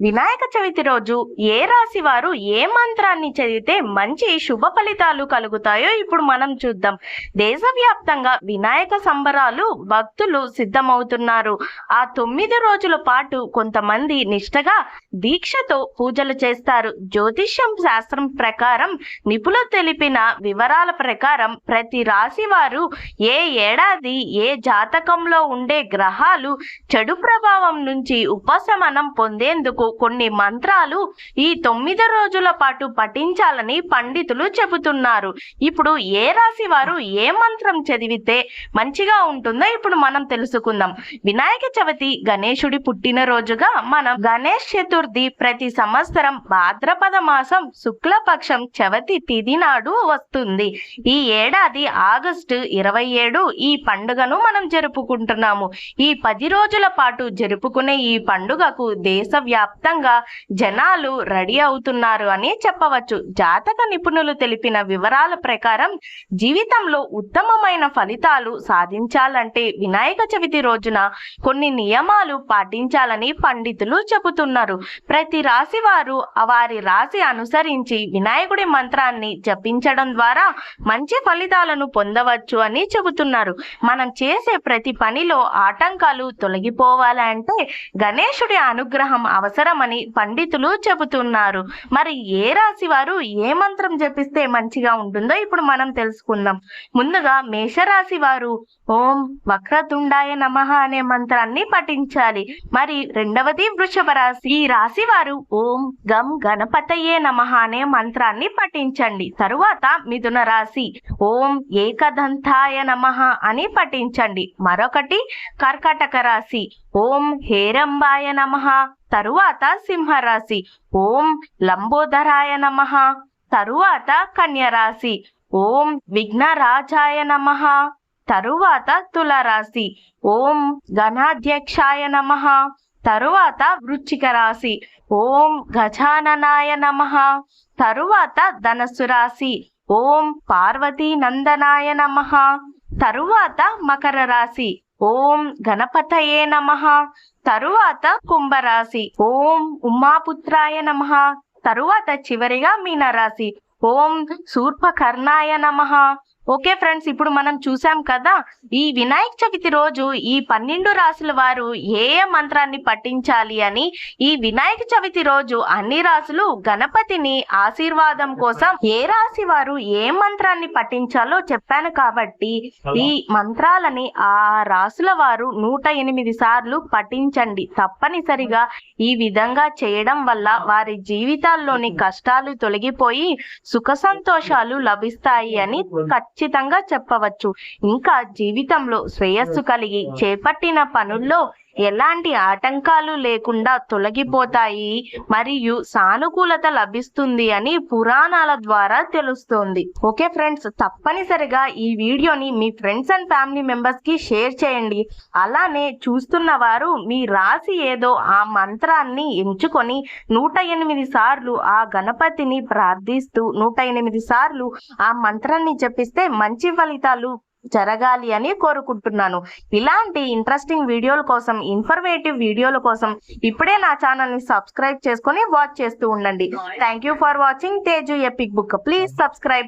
వినాయక చవితి రోజు ఏ రాశి వారు ఏ మంత్రాన్ని చదివితే మంచి శుభ ఫలితాలు కలుగుతాయో ఇప్పుడు మనం చూద్దాం. దేశవ్యాప్తంగా వినాయక సంబరాలు భక్తులు సిద్ధమవుతున్నారు. ఆ తొమ్మిది రోజుల పాటు కొంతమంది నిష్టగా దీక్షతో పూజలు చేస్తారు. జ్యోతిష్యం శాస్త్రం ప్రకారం నిపుణులు తెలిపిన వివరాల ప్రకారం ప్రతి రాశి వారు ఏ ఏడాది ఏ జాతకంలో ఉండే గ్రహాలు చెడు ప్రభావం నుంచి ఉపశమనం పొందేందుకు కొన్ని మంత్రాలు ఈ తొమ్మిది రోజుల పాటు పఠించాలని పండితులు చెబుతున్నారు. ఇప్పుడు ఏ రాశి వారు ఏ మంత్రం చదివితే మంచిగా ఉంటుందో ఇప్పుడు మనం తెలుసుకుందాం. వినాయక చవితి గణేశుడి పుట్టినరోజుగా మనం గణేష్ చతుర్థి ప్రతి సంవత్సరం భాద్రపద మాసం శుక్లపక్షం చవితి తిథి నాడు వస్తుంది. ఈ ఏడాది ఆగస్టు ఇరవై ఏడు ఈ పండుగను మనం జరుపుకుంటున్నాము. ఈ పది రోజుల పాటు జరుపుకునే ఈ పండుగకు మొత్తంగా జనాలు రెడీ అవుతున్నారు అని చెప్పవచ్చు. జాతక నిపుణులు తెలిపిన వివరాల ప్రకారం జీవితంలో ఉత్తమమైన ఫలితాలు సాధించాలంటే వినాయక చవితి రోజున కొన్ని నియమాలు పాటించాలని పండితులు చెబుతున్నారు. ప్రతి రాశి వారు వారి రాశి అనుసరించి వినాయకుడి మంత్రాన్ని జపించడం ద్వారా మంచి ఫలితాలను పొందవచ్చు అని చెబుతున్నారు. మనం చేసే ప్రతి పనిలో ఆటంకాలు తొలగిపోవాలంటే గణేశుడి అనుగ్రహం అవసరం అవసరమని పండితులు చెబుతున్నారు. మరి ఏ రాశి వారు ఏ మంత్రం జపిస్తే మంచిగా ఉంటుందో ఇప్పుడు మనం తెలుసుకుందాం. ముందుగా మేషరాశి వారు ఓం వక్రతుండాయ నమః అనే మంత్రాన్ని పఠించాలి. మరి రెండవది వృషభ రాశి. ఈ రాశి వారు ఓం గం గణపతయే నమః అనే మంత్రాన్ని పఠించండి. తరువాత మిథున రాశి ఓం ఏకదంతాయ నమః అని పఠించండి. మరొకటి కర్కటక రాశి ఓం హేరంబాయ నమః తరువాత సింహరాశి. ఓం లంబోదరాయ నమ. తరువాత కన్యరాశి. ఓం విఘ్నరాజాయ నమః. తరువాత తులరాశి. ఓం గణాధ్యక్షాయ నమ. తరువాత వృచ్చిక రాశి. ఓం గజాననాయ నమః. తరువాత ధనస్సు రాశి. ఓం పార్వతీ నందనాయ నమః. తరువాత మకర రాశి. ఓం గణపతయే నమ. తరువాత కుంభరాశి. ఓం ఉమాపుత్రాయ నమ. తరువాత చివరిగా మీనరాశి. ఓం శూర్పకర్ణాయ నమ. ఓకే ఫ్రెండ్స్ ఇప్పుడు మనం చూసాం కదా ఈ వినాయక చవితి రోజు ఈ పన్నెండు రాసుల వారు ఏ ఏ మంత్రాన్ని పఠించాలి అని ఈ వినాయక చవితి రోజు అన్ని రాసులు గణపతిని ఆశీర్వాదం కోసం ఏ రాశి వారు ఏ మంత్రాన్ని పఠించాలో చెప్పాను కాబట్టి ఈ మంత్రాలని ఆ రాసుల వారు నూట ఎనిమిది సార్లు పఠించండి. తప్పనిసరిగా ఈ విధంగా చేయడం వల్ల వారి జీవితాల్లోని కష్టాలు తొలగిపోయి సుఖ సంతోషాలు లభిస్తాయి అని ఖచ్చితంగా ఖచ్చితంగా చెప్పవచ్చు. ఇంకా జీవితంలో శ్రేయస్సు కలిగి చేపట్టిన పనుల్లో ఎలాంటి ఆటంకాలు లేకుండా తొలగిపోతాయి? మరియు సానుకూలత లభిస్తుంది అని పురాణాల ద్వారా తెలుస్తోంది. ఓకే ఫ్రెండ్స్ తప్పనిసరిగా ఈ వీడియోని మీ ఫ్రెండ్స్ అండ్ ఫ్యామిలీ మెంబర్స్కి షేర్ చేయండి. అలానే చూస్తున్న వారు మీ రాశి ఏదో ఆ మంత్రాన్ని ఎంచుకొని నూట ఎనిమిది సార్లు ఆ గణపతిని ప్రార్థిస్తూ నూట ఎనిమిది సార్లు ఆ మంత్రాన్ని జపిస్తే మంచి ఫలితాలు జరగాలి అని కోరుకుంటున్నాను. ఇలాంటి ఇంట్రెస్టింగ్ వీడియోల కోసం ఇన్ఫర్మేటివ్ వీడియోల కోసం ఇప్పుడే నా ఛానల్ని సబ్స్క్రైబ్ చేసుకొని వాచ్ చేస్తూ ఉండండి. Thank you for watching Teju epic book please subscribe